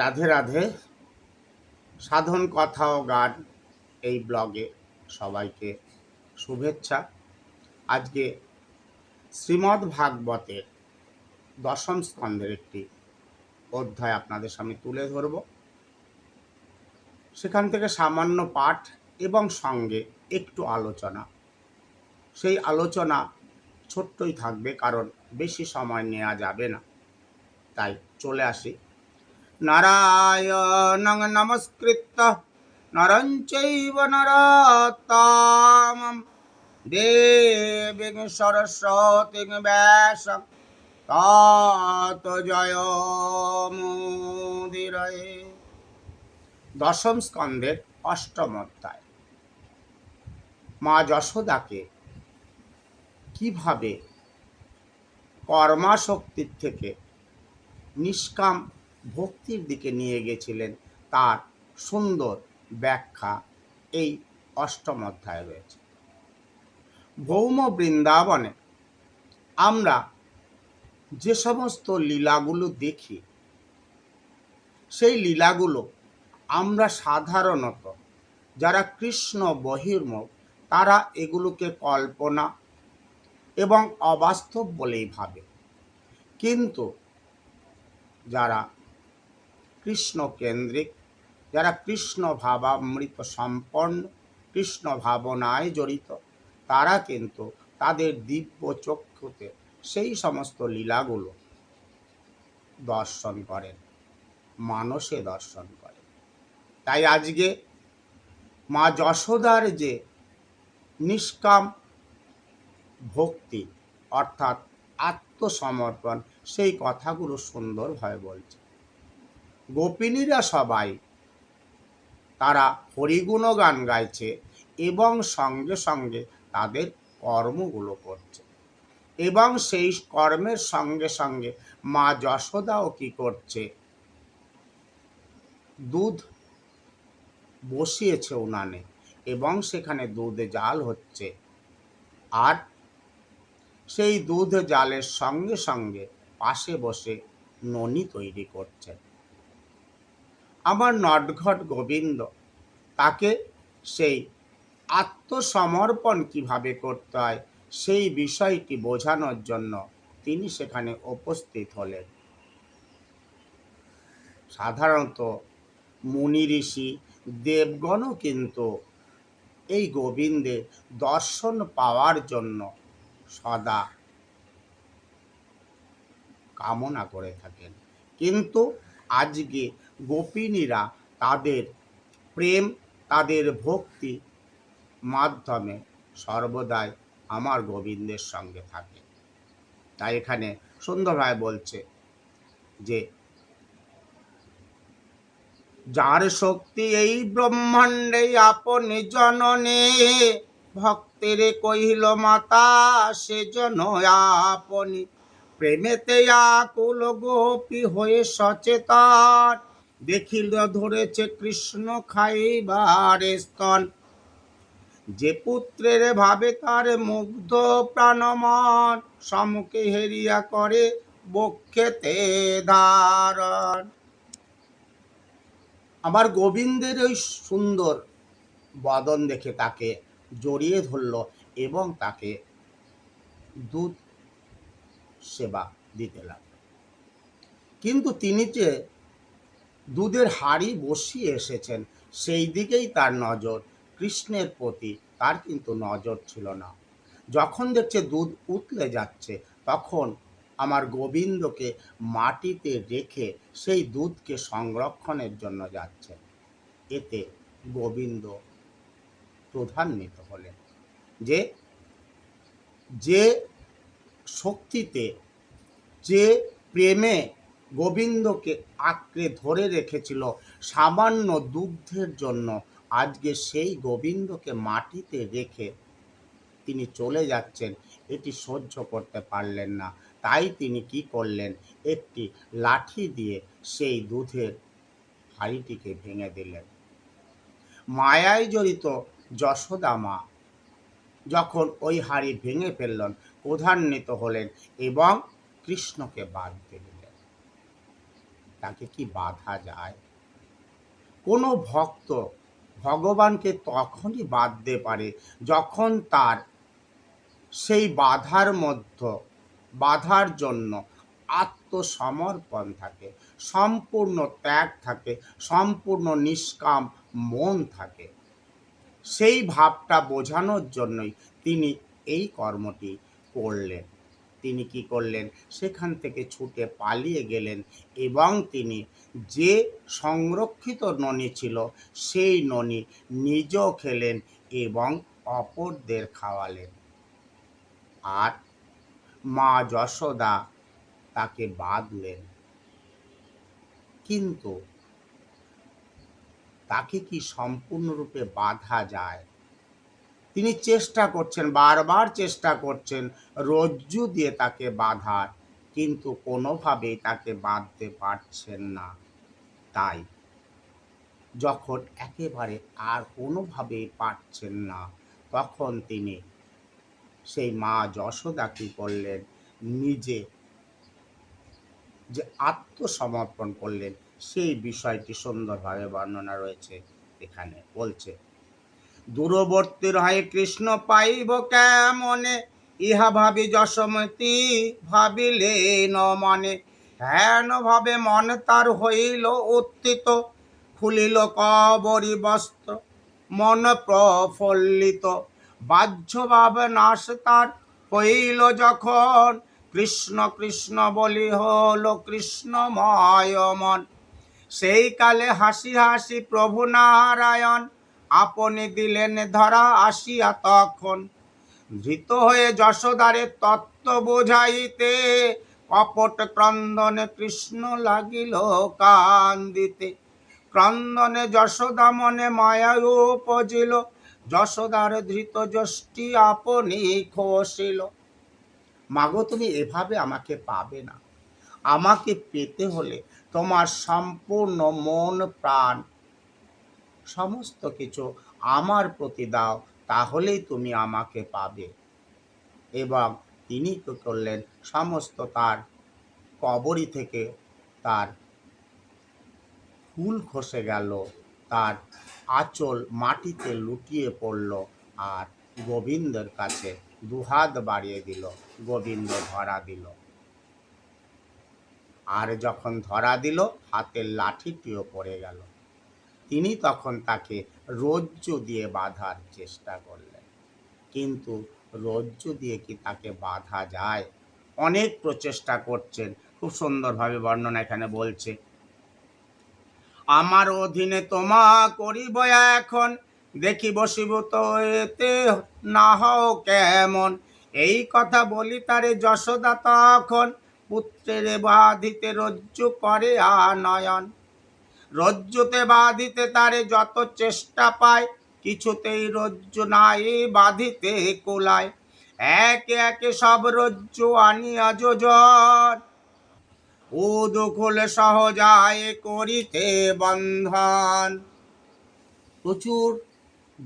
রাধে রাধে। সাধন কথা ও গান এই ব্লগে সবাইকে শুভেচ্ছা। আজকে শ্রীমদ্ ভাগবতের দশম স্কন্ধের একটি অধ্যায় আপনাদের সামনে তুলে ধরব। সেখান থেকে সামান্য পাঠ এবং সঙ্গে একটু আলোচনা। সেই আলোচনা ছোট্টই থাকবে, কারণ বেশি সময় নেওয়া যাবে না। তাই চলে আসি। নারায়ণং নমস্কৃত নরং চৈব নরোত্তমম দেবীং সরস্বতীং ব্যাসং তত জয় দশম স্কন্ধের অষ্টম অধ্যায় মা যশোদাকে কীভাবে কর্মাশক্তির থেকে নিষ্কাম ভক্তির দিকে নিয়ে গেছিলেন তার সুন্দর ব্যাখ্যা এই অষ্টম অধ্যায়ে রয়েছে। ভৌম বৃন্দাবনে আমরা যে সমস্ত লীলাগুলো দেখি, সেই লীলাগুলো আমরা সাধারণত যারা কৃষ্ণ বহির্মুখ, তারা এগুলোকে কল্পনা এবং অবাস্তব বলেই ভাবে। কিন্তু যারা কৃষ্ণ কেন্দ্রিক যারা কৃষ্ণ ভাবামৃত সম্পন্ন কৃষ্ণ ভাবনায় জড়িত, তারা কিন্তু তাদের দিব্য চক্ষুতে সেই সমস্ত লীলাগুলো দর্শন করেন, মানসে দর্শন করেন। তাই আজকে মা যশোদার যে নিষ্কাম ভক্তি, অর্থাৎ আত্মসমর্পণ, সেই কথাগুলো সুন্দরভাবে বলছে। গোপিনীরা সবাই তারা হরিগুণ গান গাইছে এবং সঙ্গে সঙ্গে তাদের কর্মগুলো করছে। এবং সেই কর্মের সঙ্গে সঙ্গে মা যশোদাও কি করছে? দুধ বসিয়েছে উনানে এবং সেখানে দুধে জাল হচ্ছে। আর সেই দুধ জালের সঙ্গে সঙ্গে পাশে বসে ননি তৈরি করছেন। আমার নটঘট গোবিন্দ। তাকে সেই আত্মসমর্পণ কীভাবে করতে হয়, সেই বিষয়টি বোঝানোর জন্য তিনি সেখানে উপস্থিত হলেন। সাধারণত মুনি ঋষি, দেবগণও কিন্তু এই গোবিন্দের দর্শন পাওয়ার জন্য সদা কামনা করে থাকেন। কিন্তু আজকে গোপিনীরা তাদের প্রেম, তাদের ভক্তি মাধ্যমে সর্বদাই আমার গোবিন্দের সঙ্গে থাকে। তাই এখানে সুন্দরভাবে বলছে যে, যার শক্তি এই ব্রহ্মাণ্ডে আপনি জননে, ভক্তের কহিল, মাতা, সে জন আপনি প্রেমেতে আকুল গোপী হয়ে সচেতন। দেখিল ধরেছে কৃষ্ণ খাইবার স্তন। যে পুত্রের ভাবে তার মুগ্ধ প্রাণমন সমুখে হেরিয়া করে বক্ষেতে ধারণ। আমার গোবিন্দের ওই সুন্দর বদন দেখে তাকে জড়িয়ে ধরল এবং তাকে দুধ সেবা দিতে লাগল। কিন্তু তিনি যে দুধের হাড়ি বসিয়ে এসেছেন। সেই দিকেই তার নজর। কৃষ্ণের প্রতি তার কিন্তু নজর ছিল না। যখন দেখছে দুধ উতলে যাচ্ছে, তখন আমার গোবিন্দকে মাটিতে রেখে সেই দুধকে সংরক্ষণের জন্য যাচ্ছে। এতে গোবিন্দ প্রধান্বিত হলেন। যে যে শক্তিতে, যে প্রেমে গোবিন্দকে আঁকড়ে ধরে রেখেছিল সামান্য দুগ্ধের জন্য। আজকে সেই গোবিন্দকে মাটিতে রেখে তিনি চলে যাচ্ছেন। এটি সহ্য করতে পারলেন না। তাই তিনি কি করলেন? একটি লাঠি দিয়ে সেই দুধের হাঁড়িটিকে ভেঙে দিলেন। মায়ায় জড়িত যশোদা মা যখন ওই হাড়ি ভেঙে ফেললেন, ক্রধান্বিত হলেন এবং কৃষ্ণকে বাদ দিলেন। তাকে কি বাধা যায়? কোনো ভক্ত ভগবানকে তখনই বাঁধতে পারে যখন তার সেই বাধার মধ্য, বাধার জন্য আত্মসমর্পণ থাকে, সম্পূর্ণ ত্যাগ থাকে, সম্পূর্ণ নিষ্কাম মন থাকে। সেই ভাবটা বোঝানোর জন্যই তিনি এই কর্মটি করলেন। তিনি কি করলেন? সেখান থেকে ছুটে পালিয়ে গেলেন এবং তিনি যে সংরক্ষিত ননি ছিল, সেই ননি নিজেও খেলেন এবং অপরদের খাওয়ালেন। আর মা যশোদা তাকে বাঁধলেন। কিন্তু তাকে কি সম্পূর্ণরূপে বাধা যায়? তিনি চেষ্টা করছেন, বারবার চেষ্টা করছেন রজ্জু দিয়ে তাকে বাঁধার, কিন্তু কোনোভাবেই তাকে বাঁধতে পারছেন না। তাই যখন একেবারে আর কোনোভাবেই পারছেন না, তখন তিনি সেই মা যশোদা কি করলেন? নিজে যে আত্মসমর্পণ করলেন, সেই বিষয়টি সুন্দরভাবে বর্ণনা রয়েছে এখানে, বলছে দূরবর্তীর হয় কৃষ্ণ পাইব কেমনে? ইহা ভাবি যশমতি ভাবিলে ন মনে হেন ভাবে মন তার হইল উত্থিত, খুলিল কবরি বস্ত্র, মন প্রফুল্লিত। বাহ্য ভাব নাশ তার হইল যখন কৃষ্ণ কৃষ্ণ বলি হল কৃষ্ণময় মন। সেই কালে হাসি হাসি প্রভু নারায়ণ আপনি দিলেন ধরা আসিয়া তখন। ধৃত হয়ে যশোদারে তত্ত্ব বোঝাইতে কপট ক্রন্দনে কৃষ্ণ লাগিল কান্দিতে। ক্রন্দনে যশোদা মনে মায়া উপজিল, যশোদার ধৃত যষ্টি আপনি খসিল। মাগো, তুমি এভাবে আমাকে পাবে না। আমাকে পেতে হলে তোমার সম্পূর্ণ মন প্রাণ। সমস্ত কিছু আমার প্রতি দাও, তাহলেই তুমি আমাকে পাবে। এবং তিনি তো করলেন সমস্ত তার কবরী থেকে তার ফুল খসে গেল, তার আঁচল মাটিতে লুটিয়ে পড়ল আর গোবিন্দের কাছে দুহাত বাড়িয়ে দিল, গোবিন্দ ধরা দিল। আর যখন ধরা দিল, হাতের লাঠিটিও পড়ে গেল। তিনি তখন তাকে রজ্জু দিয়ে বাঁধার চেষ্টা করলেন। কিন্তু রজ্জু দিয়ে কি তাকে বাঁধা যায়? অনেক প্রচেষ্টা করছেন। খুব সুন্দরভাবে বর্ণনা এখানে বলছে, আমার অধীনে তোমা করিব এখন দেখি বসিব তো এতে না হও কেমন। এই কথা বলি তারে যশোদা তখন, পুত্রের বাধিতে রজ্জু করে আনয়ন। রজ্জুতে বাঁধিতে তারে যত চেষ্টা পায়, কিছুতেই রজ্জু নাই বাঁধিতে কোলায়। একে একে সব রজ্জু আনিয়া যোজন। ও উদুকুল সহজায় করিতে বন্ধন। প্রচুর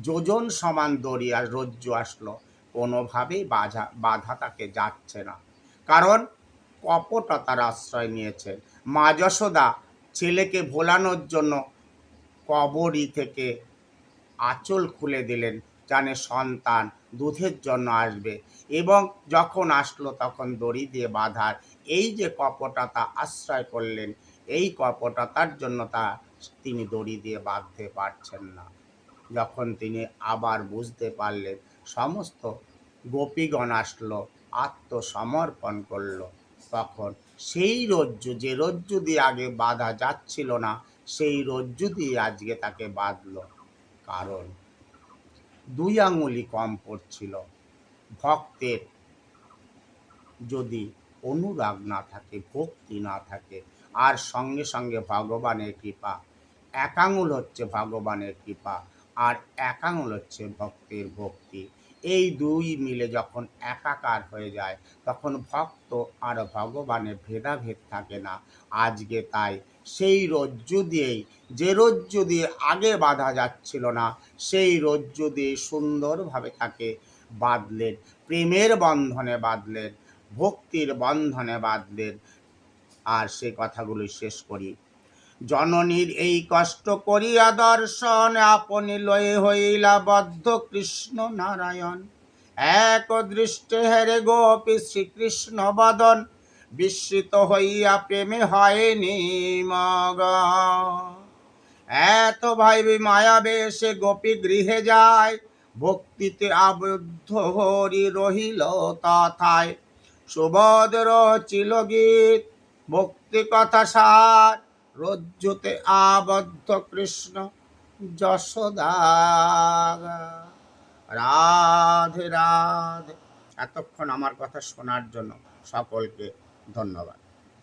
যোজন সমান আর রজ্জু আসলো। কোনোভাবেই বাধা বাধা তাকে যাচ্ছে না। কারণ কপটতার আশ্রয় নিয়েছেন মা যশোদা ছেলেকে ভোলানোর জন্য কবরই থেকে আঁচল খুলে দিলেন, জানে সন্তান দুধের জন্য আসবে। এবং যখন আসলো, তখন দড়ি দিয়ে বাঁধার এই যে কপটতা আশ্রয় করলেন, এই কপটতার জন্য তা তিনি দড়ি দিয়ে বাঁধতে পারছেন না। যখন তিনি আবার বুঝতে পারলেন, সমস্ত গোপীগণ আসলো, আত্মসমর্পণ করল। তখন সেই রজ্জু, যে রজ্জু দিয়ে আগে বাঁধা যাচ্ছিল না, সেই রজ্জু দিয়ে আজকে তাকে বাঁধলো। কারণ দুই আঙুলি কম পড়ছিল। ভক্তের যদি অনুরাগ না থাকে, ভক্তি না থাকে, আর সঙ্গে সঙ্গে ভগবানের কৃপা, এক আঙুল হচ্ছে ভগবানের কৃপা, আর এক আঙুল হচ্ছে ভক্তের ভক্তি। এই দুই মিলে যখন একাকার হয়ে যায়, তখন ভক্ত আর ভগবানের ভেদাভেদ থাকে না। আজকে তাই সেই রজ্জু দিয়েই, যে রজ্জু দিয়ে আগে বাঁধা যাচ্ছিল না, সেই রজ্জু দিয়ে সুন্দরভাবে তাকে বাঁধলেন, প্রেমের বন্ধনে বাঁধলেন, ভক্তির বন্ধনে বাঁধলেন। আর সে কথাগুলি শেষ করি। জননীর এই কষ্ট করিয়া দর্শন আপনি লয়ে হইলা বদ্ধ কৃষ্ণ নারায়ণ। এক দৃষ্টে হেরে গোপী শ্রীকৃষ্ণ বদন, বিস্মিত হইয়া প্রেমে হয়নি মগ এত ভাইবি মায়া বেশে গোপী গৃহে যায়, ভক্তিতে আবদ্ধ হরি রহিল তথায়। সুভদ্র চিল গীত ভক্তি কথা সার রজ্জুতে আবদ্ধ কৃষ্ণ যশোদা। রাধে রাধে। এতক্ষণ আমার কথা শোনার জন্য সকলকে ধন্যবাদ।